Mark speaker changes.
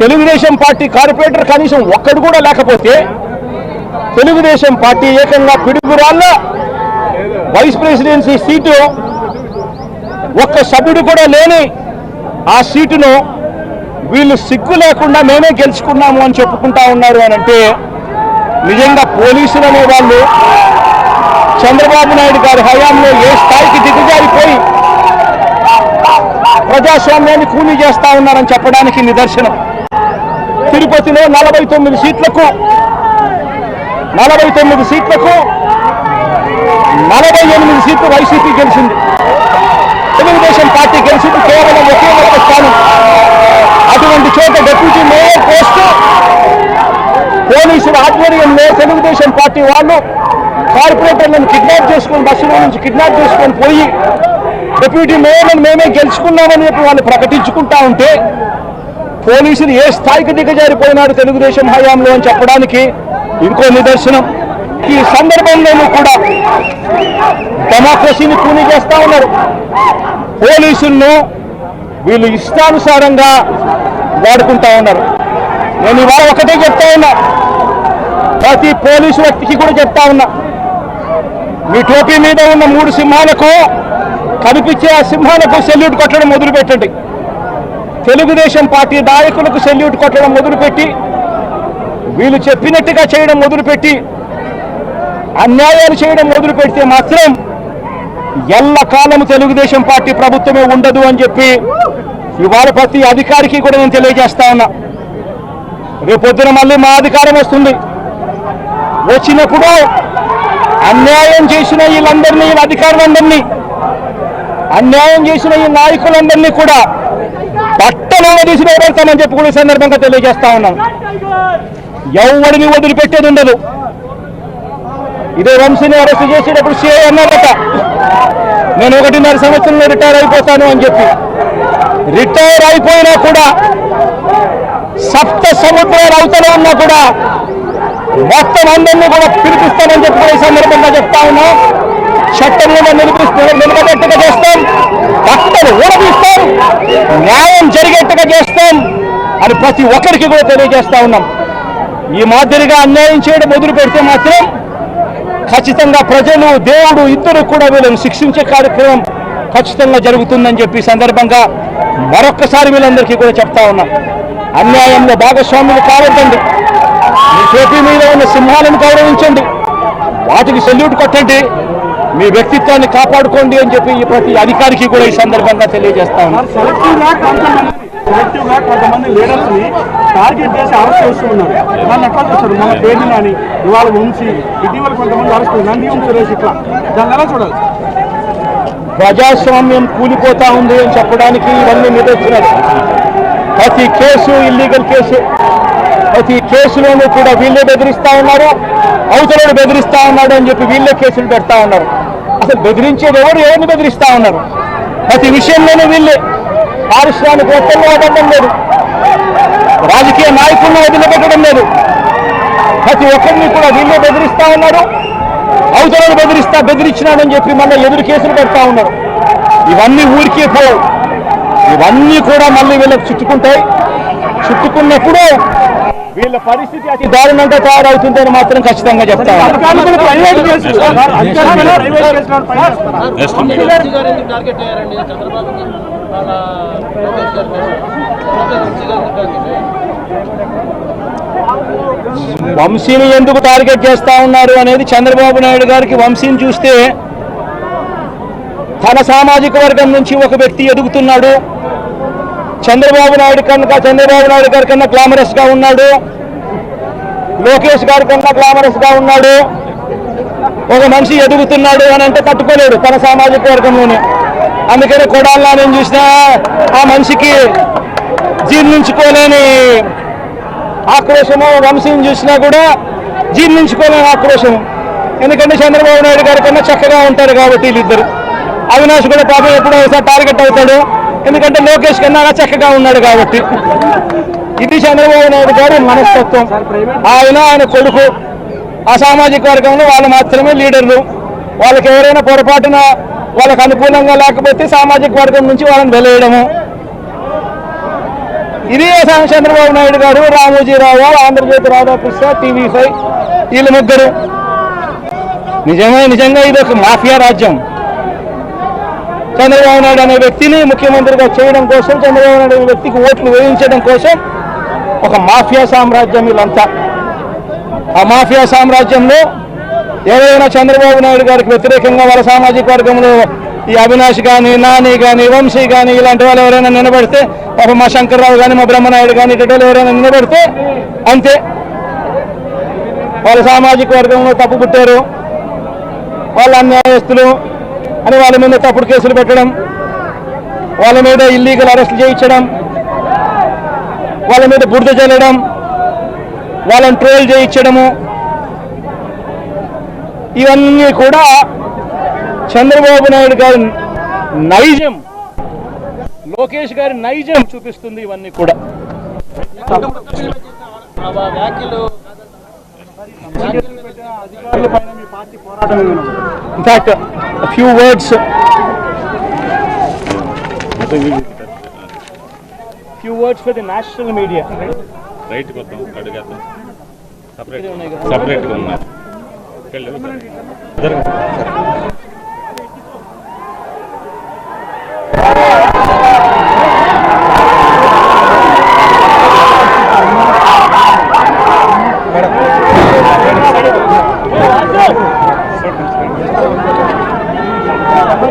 Speaker 1: Telugu Desam party corporator కనీసం ఒక్కడు కూడా లేకపోతే తెలుగుదేశం పార్టీ ఏకంగా పిడుగురాళ్ళ వైస్ ప్రెసిడెన్సీ సీటు ఒక్క సభ్యుడు కూడా లేని ఆ సీటును వీళ్ళు సిగ్గు లేకుండా మేమే గెలుచుకున్నాము అని చెప్పుకుంటా ఉన్నారు అని అంటే నిజంగా పోలీసులు అనే వాళ్ళు చంద్రబాబు నాయుడు గారి హయాంలో ఏ స్థాయికి దిగజారిపోయి ప్రజాస్వామ్యాన్ని కూలీ చేస్తా ఉన్నారని చెప్పడానికి నిదర్శనం. తిరుపతిలో నలభై తొమ్మిది సీట్లకు నలభై తొమ్మిది సీట్లకు నలభై ఎనిమిది సీట్లు వైసీపీ గెలిచింది. తెలుగుదేశం పార్టీ గెలిచింది కేవలం ఒకే ఒక స్థానం. అటువంటి చోట డిప్యూటీ మేయర్ పోస్టు పోలీసుల ఆధ్వర్యంలో తెలుగుదేశం పార్టీ వాళ్ళు కార్పొరేటర్లను కిడ్నాప్ చేసుకొని బస్సులో నుంచి కిడ్నాప్ చేసుకొని పోయి డిప్యూటీ మేయర్లను మేమే గెలుచుకున్నామని చెప్పి వాళ్ళు ప్రకటించుకుంటా ఉంటే పోలీసులు ఏ స్థాయికి దిగజారిపోయినారు తెలుగుదేశం హయాంలో అని చెప్పడానికి ఇంకో నిదర్శనం. ఈ సందర్భంలోనూ కూడా డెమోక్రసీని కూని చేస్తా ఉన్నారు. పోలీసులను వీళ్ళు ఇష్టానుసారంగా వాడుకుంటా ఉన్నారు. నేను ఇవాళ ఒకటే చెప్తా ఉన్నా. ప్రతి పోలీసు వ్యక్తికి కూడా చెప్తా ఉన్నా. మీ టోపీ మీద ఉన్న మూడు సింహాలకు కనిపించే ఆ సింహాలకు సెల్యూట్ కొట్టడం మొదలుపెట్టండి. తెలుగుదేశం పార్టీ నాయకులకు సెల్యూట్ కొట్టడం మొదలుపెట్టి వీళ్ళు చెప్పినట్టుగా చేయడం మొదలుపెట్టి అన్యాయాలు చేయడం మొదలు పెడితే మాత్రం ఎల్లకాలం తెలుగుదేశం పార్టీ ప్రభుత్వమే ఉండదు అని చెప్పి ఇవాళ ప్రతి అధికారికి కూడా నేను తెలియజేస్తా ఉన్నా. రేపొద్దున మళ్ళీ మా అధికారం వస్తుంది. వచ్చినప్పుడు అన్యాయం చేసిన వీళ్ళందరినీ వీళ్ళ అధికారులందరినీ అన్యాయం చేసిన ఈ నాయకులందరినీ కూడా బట్టలు తీసి పెడతామని చెప్పి కూడా సందర్భంగా తెలియజేస్తా ఉన్నాం. ఎవరిని వదిలిపెట్టేది ఉండదు. ఇదే వంశీని అరెస్ట్ చేసేటప్పుడు సీఐ అన్నారట నేను ఒకటిన్నర సంవత్సరంలో రిటైర్ అయిపోతాను అని చెప్పి. రిటైర్ అయిపోయినా కూడా సప్త సముద్రాలు అవతల ఉన్నా కూడా మొత్తం అందరినీ కూడా పిలిపిస్తామని చెప్పి ఈ సందర్భంగా చెప్తా ఉన్నా. చట్టం మీద నిలబడేట్టుగా చేస్తాం. భక్తులు ఊడదీస్తాం. న్యాయం జరిగేట్టుగా చేస్తాం అని ప్రతి ఒక్కరికి కూడా తెలియజేస్తా ఉన్నాం. ఈ మాదిరిగా అన్యాయం చేయడం మొదలు పెడితే మాత్రం ఖచ్చితంగా ప్రజలు దేవుడు ఇద్దరు కూడా వీళ్ళని శిక్షించే కార్యక్రమం ఖచ్చితంగా జరుగుతుందని చెప్పి సందర్భంగా మరొక్కసారి వీళ్ళందరికీ కూడా చెప్తా ఉన్నాం. అన్యాయంలో భాగస్వాములు కావద్దండి. మీ చేతి మీద ఉన్న సింహాలను గౌరవించండి. వాటికి సెల్యూట్ కొట్టండి. మీ వ్యక్తిత్వాన్ని కాపాడుకోండి అని చెప్పి ఈ ప్రతి అధికారికి కూడా ఈ సందర్భంగా తెలియజేస్తా
Speaker 2: కొంతమంది సెలెక్టివ్గా కొంతమంది లీడర్స్ని టార్గెట్ చేసి అరెస్ట్ చేస్తూ ఉన్నారు దాన్ని ఎట్లా చూస్తారు? మన పేరుని కానీ ఇవాళ ఉంచి ఇటీవల కొంతమంది అరెస్ట్ నంది ఉంది సురేష్ ఇట్లా. దాన్ని ఎలా చూడాలి?
Speaker 1: ప్రజాస్వామ్యం కూలిపోతా ఉంది అని చెప్పడానికి ఇవన్నీ నిదర్శనాలు. ప్రతి కేసు ఇల్లీగల్ కేసు ప్రతి కేసులోనూ కూడా వీళ్ళే బెదిరిస్తా ఉన్నారు అవతలను బెదిరిస్తా ఉన్నాడు అని చెప్పి వీళ్ళే కేసులు పెడతా ఉన్నారు. అసలు బెదిరించేది ఎవరు ఎవరిని బెదిరిస్తా ఉన్నారు? ప్రతి విషయంలోనూ వీళ్ళే. పారిశ్రామికవేత్తలను వదలడం లేదు. రాజకీయ నాయకులను వదిలిపెట్టడం లేదు. ప్రతి ఒక్కరిని కూడా వీళ్ళే బెదిరిస్తా ఉన్నారు. అవతలను బెదిరిస్తా బెదిరించినాడని చెప్పి మళ్ళీ ఎదురు కేసులు పెడతా ఉన్నారు. ఇవన్నీ ఊరికే పోవు. ఇవన్నీ కూడా మళ్ళీ వీళ్ళకి చుట్టుకుంటాయి. చుట్టుకున్నప్పుడు వీళ్ళ పరిస్థితి అతి దారుణంగా తయారవుతుందని మాత్రం ఖచ్చితంగా చెప్తా ఉన్నాను.
Speaker 2: అధికారులు మీద ప్రైవేట్ కేసులు అధికారుల మీద ప్రైవేట్ కేసులు పైన
Speaker 3: వంశీ గారు ఎందుకు టార్గెట్ చేయారండి చంద్రబాబుకి వాళ్ళ లోకేష్ గారి కోసం లోకేష్ వంశీ గారిని టార్గెట్
Speaker 1: వంశీని ఎందుకు టార్గెట్ చేస్తా ఉన్నారు అనేది చంద్రబాబు నాయుడు గారికి వంశీని చూస్తే తన సామాజిక వర్గం నుంచి ఒక వ్యక్తి ఎదుగుతున్నాడు. చంద్రబాబు నాయుడు కనుక చంద్రబాబు నాయుడు గారి కన్నా గ్లామరస్గా ఉన్నాడు. లోకేష్ గారి కన్నా గ్లామరస్గా ఉన్నాడు. ఒక మనిషి ఎదుగుతున్నాడు అని అంటే తట్టుకోలేడు తన సామాజిక వర్గంలోనే. అందుకని కొడాలా నేను చూసినా ఆ మనిషికి జీర్ణించుకోలేని ఆక్రోశము వంశీని చూసినా కూడా జీర్ణించుకోలేని ఆక్రోశము. ఎందుకంటే చంద్రబాబు నాయుడు గారి కన్నా చక్కగా ఉంటారు కాబట్టి వీళ్ళిద్దరు. అవినాష్ కూడా పాపం ఎప్పుడో ఒకసారి టార్గెట్ అవుతాడు. ఎందుకంటే లోకేష్ కన్నా చక్కగా ఉన్నాడు కాబట్టి. ఇది చంద్రబాబు నాయుడు గారి మనస్తత్వం. ఆయన ఆయన కొడుకు ఆ సామాజిక వర్గంలో వాళ్ళు మాత్రమే లీడర్లు. వాళ్ళకి ఎవరైనా పొరపాటున వాళ్ళకు అనుకూలంగా లేకపోతే సామాజిక వర్గం నుంచి వాళ్ళని వెలేయడము. ఇదే చంద్రబాబు నాయుడు గారు రామోజీరావు ఆంధ్రజ్యోతి రాధాకృష్ణ టీవీ ఫైవ్ వీళ్ళు ముగ్గురు. నిజంగా నిజంగా ఇది ఒక మాఫియా రాజ్యం. చంద్రబాబు నాయుడు అనే వ్యక్తిని ముఖ్యమంత్రిగా చేయడం కోసం చంద్రబాబు నాయుడు అనే వ్యక్తికి ఓట్లు వేయించడం కోసం ఒక మాఫియా సామ్రాజ్యం వీళ్ళంతా ఆ మాఫియా సామ్రాజ్యంలో ఏదైనా చంద్రబాబు నాయుడు గారికి వ్యతిరేకంగా వాళ్ళ సామాజిక వర్గంలో ఈ అవినాష్ కానీ నాని కానీ వంశీ కానీ ఇలాంటి వాళ్ళు ఎవరైనా నిలబడితే పాప మా శంకర్రావు కానీ మా బ్రహ్మనాయుడు కానీ ఇటువంటి ఎవరైనా నిలబడితే అంతే. వాళ్ళ సామాజిక వర్గంలో తప్పు పుట్టారు. వాళ్ళ అన్యాయస్తులు అని వాళ్ళ మీద తప్పుడు కేసులు పెట్టడం వాళ్ళ మీద ఇల్లీగల్ అరెస్ట్ చేయించడం వాళ్ళ మీద బురద చల్లడం వాళ్ళని ట్రోల్ చేయించడము ఇవన్నీ కూడా చంద్రబాబు నాయుడు గారి నైజం లోకేష్ గారి నైజం చూపిస్తుంది ఇవన్నీ కూడా? In fact Few words few words for the national media
Speaker 4: right కొత్త అడుగుతాం సపరేట్ సపరేట్గా ఉన్నారు వెళ్ళు.